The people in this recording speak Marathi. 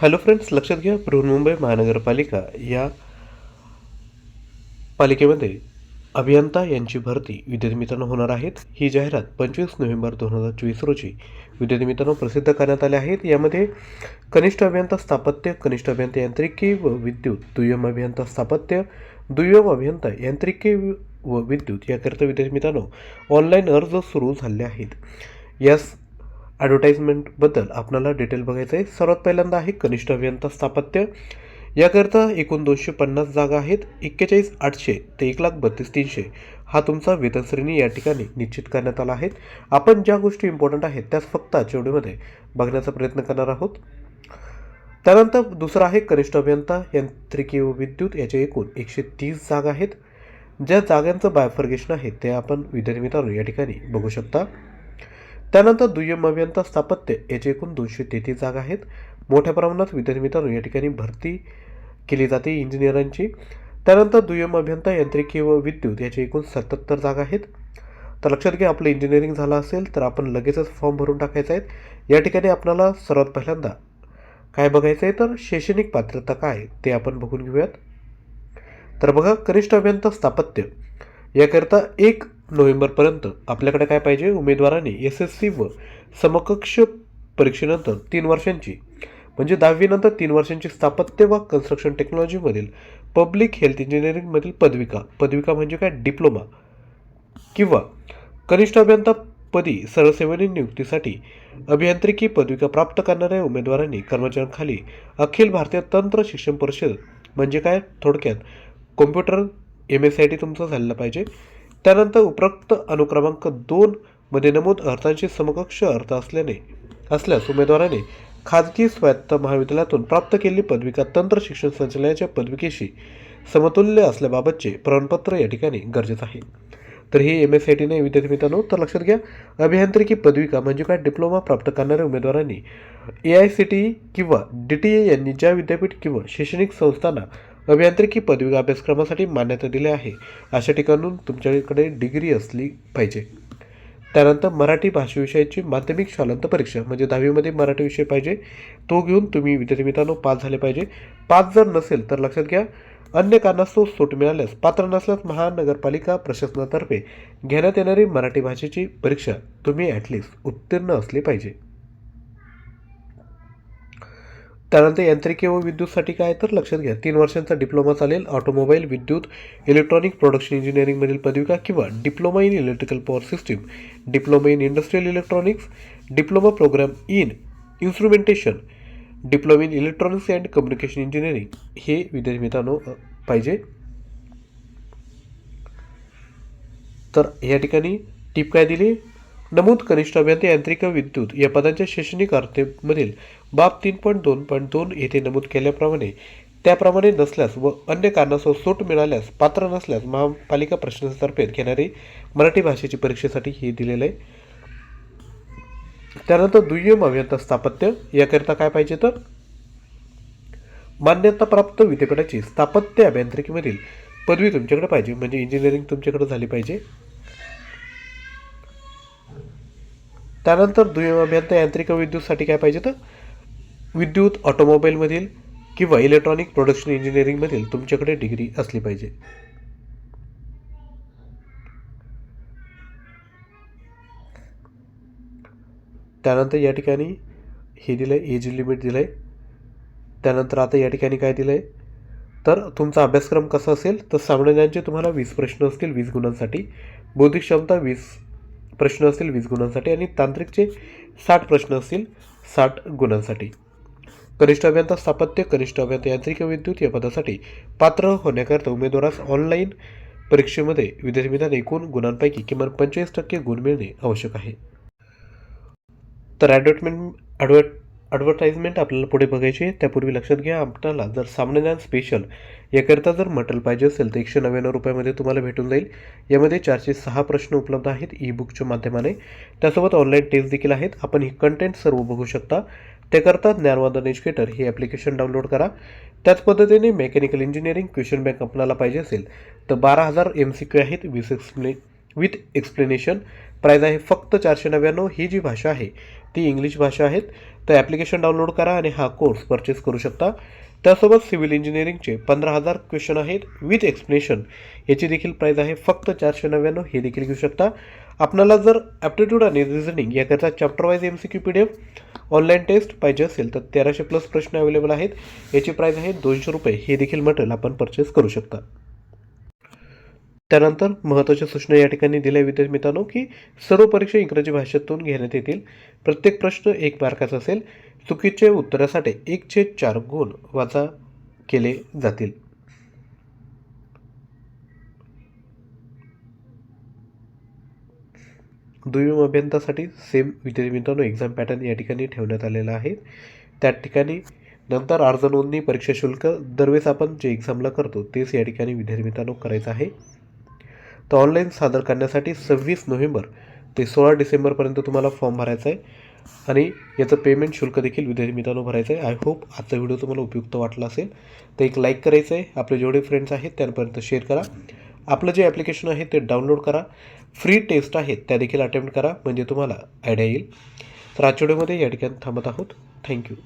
हॅलो फ्रेंड्स लक्षात घ्या बृहन्मुंबई महानगरपालिका या पालिकेमध्ये अभियंता यांची भरती विद्यानिमित्तानं होणार आहेत. ही जाहिरात पंचवीस नोव्हेंबर दोन हजार चोवीस रोजी विद्यानिमित्तानं प्रसिद्ध करण्यात आले आहेत यामध्ये कनिष्ठ अभियंता स्थापत्य कनिष्ठ अभियंता यांत्रिकी व विद्युत दुय्यम अभियंता स्थापत्य दुय्यम अभियंता यांत्रिकी व विद्युत याकरिता विद्यानिमित्तानं ऑनलाईन अर्ज सुरू झाले आहेत. यास ॲडव्हर्टाईजमेंटबद्दल आपल्याला डिटेल बघायचं आहे. सर्वात पहिल्यांदा आहे कनिष्ठ अभियंता स्थापत्य. याकरिता एकूण दोनशे पन्नास जागा आहेत. एक्केचाळीस आठशे ते एक लाख बत्तीस तीनशे हा तुमचा वेतन श्रेणी या ठिकाणी निश्चित करण्यात आला आहे. आपण ज्या गोष्टी इम्पॉर्टंट आहेत त्याच फक्त आजच्या बघण्याचा प्रयत्न करणार आहोत. त्यानंतर दुसरा आहे कनिष्ठ अभियंता यांत्रिकी व विद्युत. याचे एकूण एकशे तीस जागा आहेत. ज्या जागांचं बायफर्गेशन आहे ते आपण विद्यानिमित्तानं या ठिकाणी बघू शकता. त्यानंतर दुय्यम अभियंता स्थापत्य याचे एकूण दोनशे तेहतीस जागा आहेत. मोठ्या प्रमाणात विद्यानिमित्तानं या ठिकाणी भरती केली जाते इंजिनियरांची. त्यानंतर दुय्यम अभियंता यांत्रिकी व विद्युत याचे एकूण सत्याहत्तर जागा आहेत. तर लक्षात घ्या आपलं इंजिनिअरिंग झालं असेल तर आपण लगेचच फॉर्म भरून टाकायचा आहे. या ठिकाणी आपल्याला सर्वात पहिल्यांदा काय बघायचं आहे तर शैक्षणिक पात्रता काय ते आपण बघून घेऊयात. तर बघा कनिष्ठ अभियंता स्थापत्य याकरिता एक नोव्हेंबरपर्यंत आपल्याकडे काय पाहिजे? उमेदवारांनी एस एस सी व समकक्ष परीक्षेनंतर तीन वर्षांची म्हणजे दहावीनंतर तीन वर्षांची स्थापत्य व कन्स्ट्रक्शन टेक्नॉलॉजीमधील पब्लिक हेल्थ इंजिनिअरिंगमधील पदविका. पदविका म्हणजे काय? डिप्लोमा किंवा कनिष्ठ अभियंता पदी सरसेवनी नियुक्तीसाठी अभियांत्रिकी पदविका प्राप्त करणाऱ्या उमेदवारांनी कर्मचाऱ्यांखाली अखिल भारतीय तंत्र शिक्षण परिषद म्हणजे काय? थोडक्यात computer M S I T तुमचं झालेलं पाहिजे. त्यानंतर उपरोक्त अनुक्रमांक दोन मध्ये नमूद अर्थांशी समकक्ष अर्थ असल्याने असल्यास उमेदवाराने खाजगी स्वायत्त महाविद्यालयातून प्राप्त केलेली पदविका तंत्र शिक्षण संचालनाच्या पदविकेशी समतुल्य असल्याबाबतचे प्रमाणपत्र या ठिकाणी गरजेचं आहे. तर ही एम एस आय टीने विद्यार्थी मित्रांनो तर लक्षात घ्या अभियांत्रिकी पदविका म्हणजे काय? डिप्लोमा प्राप्त करणाऱ्या उमेदवारांनी A I C T E किंवा डी टी ए यांनी ज्या विद्यापीठ किंवा शैक्षणिक संस्थांना अभियांत्रिकी पदवी अभ्यासक्रमासाठी मान्यता दिली आहे. अशा ठिकाणून तुमच्याकडे डिग्री असली पाहिजे. त्यानंतर मराठी भाषेविषयाची माध्यमिक शालांत परीक्षा म्हणजे दहावीमध्ये मराठी विषय पाहिजे. तो घेऊन तुम्ही विद्यार्थी मित्रांनो पास झाले पाहिजे. पास जर नसेल तर लक्षात घ्या अन्य कारणास्तव सूट मिळाल्यास पात्र नसल्यास महानगरपालिका प्रशासनातर्फे घेण्यात येणारी मराठी भाषेची परीक्षा तुम्ही ॲटलिस्ट उत्तीर्ण असली पाहिजे. त्यानंतर यांत्रिकी व विद्युतसाठी काय तर लक्षात घ्या. तीन वर्षांचा डिप्लोमा चालेल. ऑटोमोबाईल विद्युत इलेक्ट्रॉनिक प्रोडक्शन इंजिनिअरिंगमधील पदविका किंवा diploma in electrical power system diploma in industrial electronics diploma program in instrumentation diploma in electronics and communication engineering हे विद्यार्थी मित्रांनो पाहिजे. तर या ठिकाणी टीप काय दिली? नमूद कनिष्ठ अभियंता यांत्रिक विद्युत या पदांच्या शैक्षणिक अर्थेमधील बाब तीन पॉईंट दोन पॉईंट दोन येथे नमूद केल्याप्रमाणे त्याप्रमाणे नसल्यास व अन्य कारणासह सूट मिळाल्यास पात्र नसल्यास महापालिका प्रशासनातर्फे घेणारी मराठी भाषेची परीक्षेसाठी हे दिलेलं आहे. त्यानंतर दुय्यम अभियंता स्थापत्य याकरिता काय पाहिजे तर? मान्यताप्राप्त विद्यापीठाची स्थापत्य अभियांत्रिकीमधील पदवी तुमच्याकडे पाहिजे म्हणजे इंजिनिअरिंग तुमच्याकडे झाली पाहिजे. त्यानंतर दुय्यम अभियंता यांत्रिक विद्युतसाठी काय पाहिजे तर? विद्युत ऑटोमोबाईलमधील किंवा इलेक्ट्रॉनिक प्रोडक्शन इंजिनिअरिंगमधील तुमच्याकडे डिग्री असली पाहिजे. त्यानंतर या ठिकाणी हे दिलं आहे एज लिमिट दिलं आहे त्यानंतर आता या ठिकाणी काय दिलं आहे तर तुमचा अभ्यासक्रम कसा असेल? तर सामान्यांचे तुम्हाला वीस प्रश्न असतील वीस गुणांसाठी. बौद्धिक क्षमता वीस प्रश्न असतील वीस गुणांसाठी आणि तांत्रिकचे साठ प्रश्न असतील साठ गुणांसाठी. कनिष्ठ अभियंता स्थापत्य कनिष्ठ अभियंता यांत्रिक विद्युत या पदासाठी पात्र होण्याकरता उमेदवारास ऑनलाईन परीक्षेमध्ये विद्यार्थी एकूण गुणांपैकी किमान पंचेचाळीस टक्के गुण मिळणे आवश्यक आहे. तर ॲडव्हर्टमेंट ॲडव्हर्ट ॲडव्हर्टाईजमेंट आपल्याला पुढे बघायची आहे. त्यापूर्वी लक्षात घ्या आपल्याला जर सामान्यज्ञान स्पेशल याकरिता जर मटल पाहिजे असेल तर एकशे नव्याण्णव रुपयामध्ये तुम्हाला भेटून जाईल. यामध्ये चारशे सहा प्रश्न उपलब्ध आहेत ई बुकच्या माध्यमाने. त्यासोबत ऑनलाईन टेस्ट देखील आहेत. आपण ही कंटेंट सर्व बघू शकता. त्याकरता ज्ञानवादन एज्युकेटर हे ॲप्लिकेशन डाउनलोड करा. त्याच पद्धतीने मेकॅनिकल इंजिनिअरिंग क्वेश्चन बँक आपल्याला पाहिजे असेल तर बारा हजार एम सी क्यू आहेत वीस एक्सप्ले विथ एक्सप्लेनेशन प्राईज आहे फक्त चारशे नव्याण्णव. ही जी भाषा आहे ती इंग्लिश भाषा आहेत. तर ॲप्लिकेशन डाउनलोड करा आणि हा कोर्स परचेस करू शकता. त्यासोबत सिव्हिल इंजिनिअरिंगचे पंधरा हजार क्वेश्चन आहेत विथ एक्सप्लेनेशन याची देखील प्राईज आहे फक्त चारशे नव्याण्णव हे देखील घेऊ शकता. आपल्याला जर ॲप्टिट्यूड आणि रिझनिंग याकरता chapter wise M C Q P D F online test पाहिजे असेल तर तेराशे प्लस प्रश्न अवेलेबल आहेत. याची प्राईज आहे दोनशे रुपये हे देखील मटेरियल आपण परचेस करू शकता. त्यानंतर महत्त्वाच्या सूचना या ठिकाणी दिल्या विद्यार्थी मित्रांनो की सर्व परीक्षा इंग्रजी भाषेतून घेण्यात येतील. प्रत्येक प्रश्न एक मार्काचा असेल. चुकीचे उत्तरासाठी एकचे चार गुण वाचा केले जातील. दुय्यम अभियंतासाठी सेम विद्यार्थी मित्रांनो एक्झाम पॅटर्न या ठिकाणी ठेवण्यात आलेला आहे. त्या ठिकाणी नंतर अर्ज नोंदणी परीक्षा शुल्क दरवेळेस आपण जे एक्झामला करतो तेच या ठिकाणी विद्यार्थी मित्रांनो करायचं आहे. तर ऑनलाईन सादर करण्यासाठी सव्वीस नोव्हेंबर ते सोळा डिसेंबरपर्यंत तुम्हाला फॉर्म भरायचा आहे. आणि याचं पेमेंट शुल्क देखील विद्यार्थी मित्रांनो भरायचं आहे. आय होप आजचा व्हिडिओ तुम्हाला उपयुक्त वाटला असेल. तर एक लाईक करायचं आहे. आपले जेवढे फ्रेंड्स आहेत त्यांपर्यंत शेअर करा. आपलं जे ॲप्लिकेशन आहे ते डाउनलोड करा. फ्री टेस्ट आहेत त्या देखील अटेम्प्ट करा. म्हणजे तुम्हाला आयडिया येईल. तर आजच्या व्हिडिओमध्ये या ठिकाणी थांबत आहोत. थँक्यू